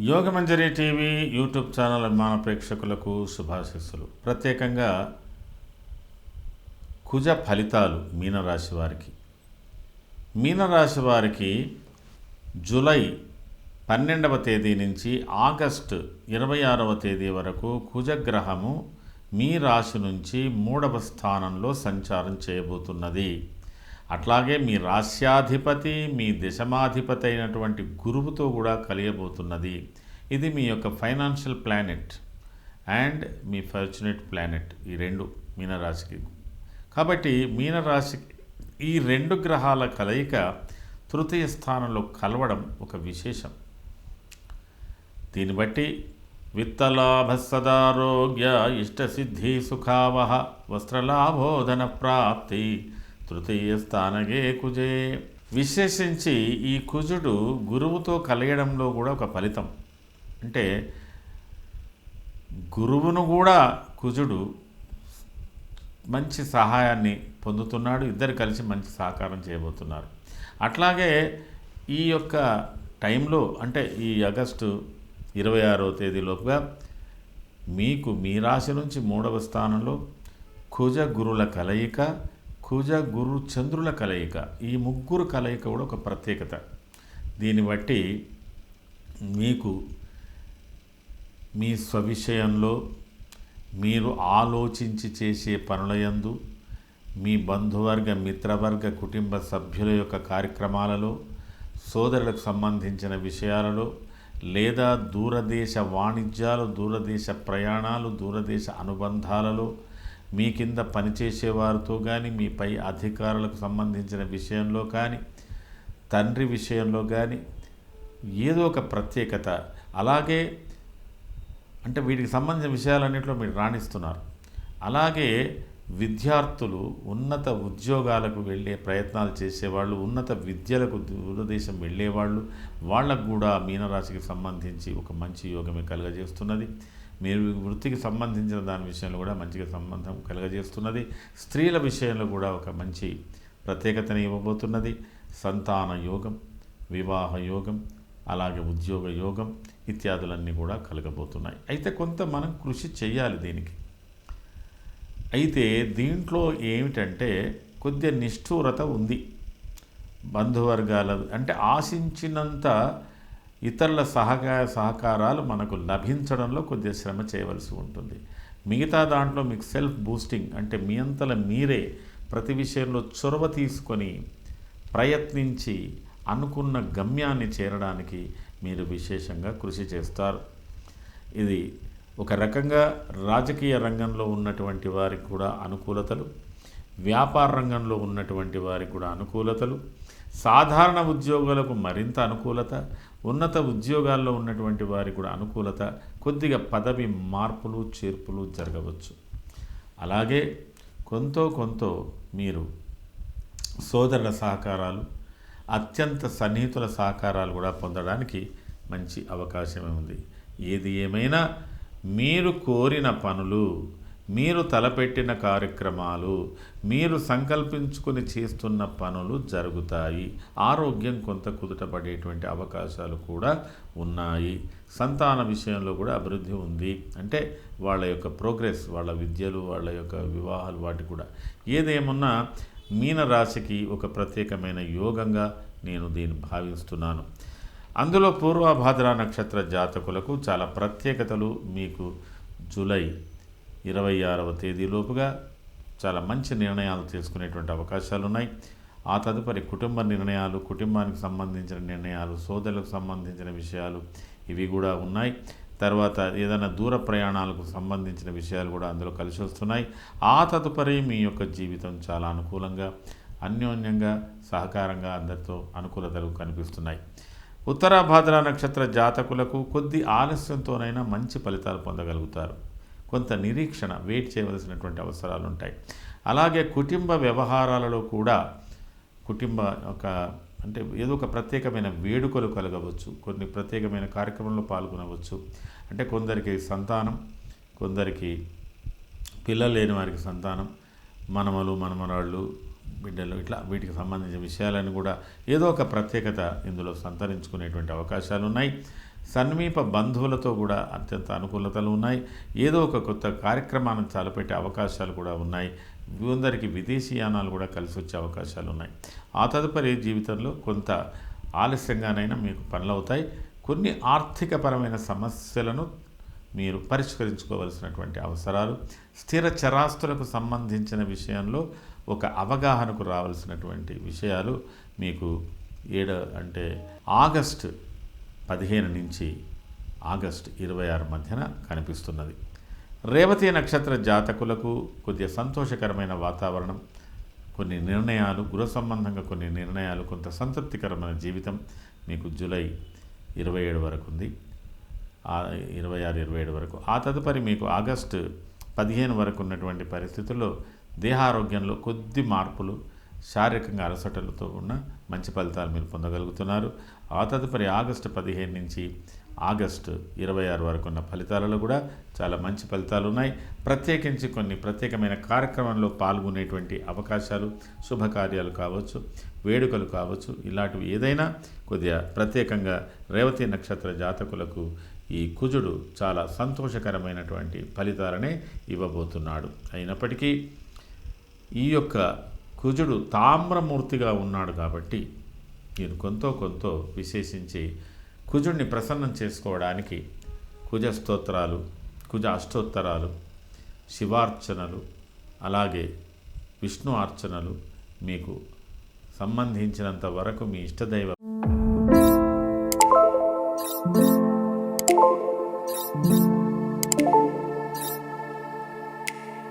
Yogamanjari TV YouTube channel అభిమాన ప్రేక్షకులకు శుభాశిస్సులు. ప్రత్యేకంగా కుజ ఫలితాలు మీనరాశి వారికి. మీనరాశి వారికి జూలై పన్నెండవ తేదీ నుంచి ఆగస్టు ఇరవై ఆరవ తేదీ వరకు కుజగ్రహము మీ రాశి నుంచి మూడవ స్థానంలో సంచారం చేయబోతున్నది. అట్లాగే మీ రాశ్యాధిపతి మీ దశమాధిపతి అయినటువంటి గురువుతో కూడా కలియబోతున్నది. ఇది మీ యొక్క ఫైనాన్షియల్ ప్లానెట్ అండ్ మీ ఫార్చునేట్ ప్లానెట్ ఈ రెండు మీనరాశికి. కాబట్టి మీనరాశికి ఈ రెండు గ్రహాల కలయిక తృతీయ స్థానంలో కలవడం ఒక విశేషం. దీన్ని బట్టి విత్తలాభ సదారోగ్య ఇష్టసిద్ధి సుఖావహ వస్త్రలాభోధన ప్రాప్తి తృతీయ స్థానగే కుజే. విశేషించి ఈ కుజుడు గురువుతో కలియడంలో కూడా ఒక ఫలితం. అంటే గురువును కూడా కుజుడు మంచి సహాయాన్ని పొందుతున్నాడు ఇద్దరు కలిసి మంచి సహకారం చేయబోతున్నారు. అట్లాగే ఈ యొక్క టైంలో అంటే ఈ ఆగస్టు ఇరవై ఆరో తేదీలోపుగా మీకు మీ రాశి నుంచి మూడవ స్థానంలో కుజ గురుల కలయిక కుజ గురు చంద్రుల కలయిక ఈ ముగ్గురు కలయిక కూడా ఒక ప్రత్యేకత. దీన్ని బట్టి మీకు మీ స్వవిషయంలో మీరు ఆలోచించి చేసే పనులయందు మీ బంధువర్గ మిత్రవర్గ కుటుంబ సభ్యుల యొక్క కార్యక్రమాలలో సోదరులకు సంబంధించిన విషయాలలో లేదా దూరదేశ వాణిజ్యాలు దూరదేశ ప్రయాణాలు దూరదేశ అనుబంధాలలో మీ కింద పనిచేసేవారితో కానీ మీ పై అధికారులకు సంబంధించిన విషయంలో కానీ తండ్రి విషయంలో కానీ ఏదో ఒక ప్రత్యేకత. అలాగే అంటే వీటికి సంబంధించిన విషయాలన్నింటిలో మీరు రాణిస్తున్నారు. అలాగే విద్యార్థులు ఉన్నత ఉద్యోగాలకు వెళ్ళే ప్రయత్నాలు చేసేవాళ్ళు ఉన్నత విద్యలకు దూరదేశం వెళ్ళేవాళ్ళు వాళ్ళకు కూడా మీనరాశికి సంబంధించి ఒక మంచి యోగమే కలుగజేస్తున్నది. మీరు వృత్తికి సంబంధించిన దాని విషయంలో కూడా మంచిగా సంబంధం కలుగజేస్తున్నది. స్త్రీల విషయంలో కూడా ఒక మంచి ప్రత్యేకతని ఇవ్వబోతున్నది. సంతాన యోగం వివాహ యోగం అలాగే ఉద్యోగ యోగం ఇత్యాదులన్నీ కూడా కలగబోతున్నాయి. అయితే కొంత మనం కృషి చేయాలి దీనికి. అయితే దీంట్లో ఏమిటంటే కొద్దిగా నిష్ఠూరత ఉంది. బంధువర్గాల అంటే ఆశించినంత ఇతరుల సహకార సహకారాలు మనకు లభించడంలో కొద్దిగా శ్రమ చేయవలసి ఉంటుంది. మిగతా దాంట్లో మీకు సెల్ఫ్ బూస్టింగ్ అంటే మీ అంతల మీరే ప్రతి విషయంలో చొరవ తీసుకొని ప్రయత్నించి అనుకున్న గమ్యాన్ని చేరడానికి మీరు విశేషంగా కృషి చేస్తారు. ఇది ఒక రకంగా రాజకీయ రంగంలో ఉన్నటువంటి వారికి కూడా అనుకూలతలు వ్యాపార రంగంలో ఉన్నటువంటి వారికి కూడా అనుకూలతలు సాధారణ ఉద్యోగులకు మరింత అనుకూలత ఉన్నత ఉద్యోగాల్లో ఉన్నటువంటి వారికి కూడా అనుకూలత కొద్దిగా పదవి మార్పులు చేర్పులు జరగవచ్చు. అలాగే కొంత కొంత మీరు సోదరుల సహకారాలు అత్యంత సన్నిహితుల సహకారాలు కూడా పొందడానికి మంచి అవకాశమే ఉంది. ఏది ఏమైనా మీరు కోరిన పనులు మీరు తలపెట్టిన కార్యక్రమాలు మీరు సంకల్పించుకొని చేస్తున్న పనులు జరుగుతాయి. ఆరోగ్యం కొంత కుదుటపడేటువంటి అవకాశాలు కూడా ఉన్నాయి. సంతాన విషయంలో కూడా అభివృద్ధి ఉంది. అంటే వాళ్ళ యొక్క ప్రోగ్రెస్ వాళ్ళ విద్యలు వాళ్ళ యొక్క వివాహాలు వాటి కూడా. ఏదేమున్నా మీనరాశికి ఒక ప్రత్యేకమైన యోగంగా నేను దీన్ని భావిస్తున్నాను. అందులో పూర్వభాద్ర నక్షత్ర జాతకులకు చాలా ప్రత్యేకతలు మీకు జూలై ఇరవై ఆరవ తేదీలోపుగా చాలా మంచి నిర్ణయాలు తీసుకునేటువంటి అవకాశాలు ఉన్నాయి ఆ తదుపరి కుటుంబ నిర్ణయాలు కుటుంబానికి సంబంధించిన నిర్ణయాలు సోదరులకు సంబంధించిన విషయాలు ఇవి కూడా ఉన్నాయి. తర్వాత ఏదైనా దూర ప్రయాణాలకు సంబంధించిన విషయాలు కూడా అందులో కలిసి వస్తున్నాయి. ఆ తదుపరి మీ యొక్క జీవితం చాలా అనుకూలంగా అన్యోన్యంగా సహకారంగా అందరితో అనుకూలతలు కనిపిస్తున్నాయి. ఉత్తరాభాద్ర నక్షత్ర జాతకులకు కొద్ది ఆలస్యంతోనైనా మంచి ఫలితాలు పొందగలుగుతారు. కొంత నిరీక్షణ వెయిట్ చేయవలసినటువంటి అవసరాలు ఉంటాయి అలాగే కుటుంబ వ్యవహారాలలో కూడా కుటుంబ ఒక అంటే ఏదో ఒక ప్రత్యేకమైన వేడుకలు కలగవచ్చు కొన్ని ప్రత్యేకమైన కార్యక్రమంలో పాల్గొనవచ్చు. అంటే కొందరికి సంతానం కొందరికి పిల్లలు లేని వారికి సంతానం మనమలు మనమరాళ్ళు బిడ్డలు ఇట్లా వీటికి సంబంధించిన విషయాలను కూడా ఏదో ఒక ప్రత్యేకత ఇందులో సంతరించుకునేటువంటి అవకాశాలు ఉన్నాయి సన్మీప బంధువులతో కూడా అత్యంత అనుకూలతలు ఉన్నాయి. ఏదో ఒక కొత్త కార్యక్రమాన్ని తలపెట్టే అవకాశాలు కూడా ఉన్నాయి. కొందరికి విదేశీయానాలు కూడా కలిసి వచ్చే అవకాశాలు ఉన్నాయి. ఆ తదుపరి జీవితంలో కొంత ఆలస్యంగానైనా మీకు పనులు అవుతాయి. కొన్ని ఆర్థికపరమైన సమస్యలను మీరు పరిష్కరించుకోవలసినటువంటి అవసరాలు. స్థిర చరాస్తులకు సంబంధించిన విషయంలో ఒక అవగాహనకు రావాల్సినటువంటి విషయాలు మీకు ఏడ అంటే ఆగస్టు పదిహేను నుంచి ఆగస్టు ఇరవై ఆరు మధ్యన కనిపిస్తున్నది. రేవతి నక్షత్ర జాతకులకు కొద్దిగా సంతోషకరమైన వాతావరణం కొన్ని నిర్ణయాలు గృహ సంబంధంగా కొన్ని నిర్ణయాలు కొంత సంతృప్తికరమైన జీవితం మీకు జూలై ఇరవై ఏడు వరకు ఉంది. ఇరవై ఆరు ఇరవై ఏడు వరకు. ఆ తదుపరి మీకు ఆగస్టు పదిహేను వరకు ఉన్నటువంటి పరిస్థితుల్లో దేహారోగ్యంలో కొద్ది మార్పులు శారీరకంగా అలసటలతో ఉన్న మంచి ఫలితాలు మీరు పొందగలుగుతున్నారు. ఆ తదుపరి ఆగస్టు పదిహేను నుంచి ఆగస్టు ఇరవై ఆరు వరకు ఉన్న ఫలితాలలో కూడా చాలా మంచి ఫలితాలు ఉన్నాయి. ప్రత్యేకించి కొన్ని ప్రత్యేకమైన కార్యక్రమంలో పాల్గొనేటువంటి అవకాశాలు శుభకార్యాలు కావచ్చు వేడుకలు కావచ్చు ఇలాంటివి ఏదైనా కొద్దిగా ప్రత్యేకంగా రేవతి నక్షత్ర జాతకులకు ఈ కుజుడు చాలా సంతోషకరమైనటువంటి ఫలితాలనే ఇవ్వబోతున్నాడు. అయినప్పటికీ ఈ యొక్క కుజుడు తామ్రమూర్తిగా ఉన్నాడు కాబట్టి మీరు కొంతో కొంతో విశేషించి కుజుడిని ప్రసన్నం చేసుకోవడానికి కుజ స్తోత్రాలు కుజ అష్టోత్తరాలు శివార్చనలు అలాగే విష్ణు అర్చనలు మీకు సంబంధించినంత వరకు మీ ఇష్టదైవ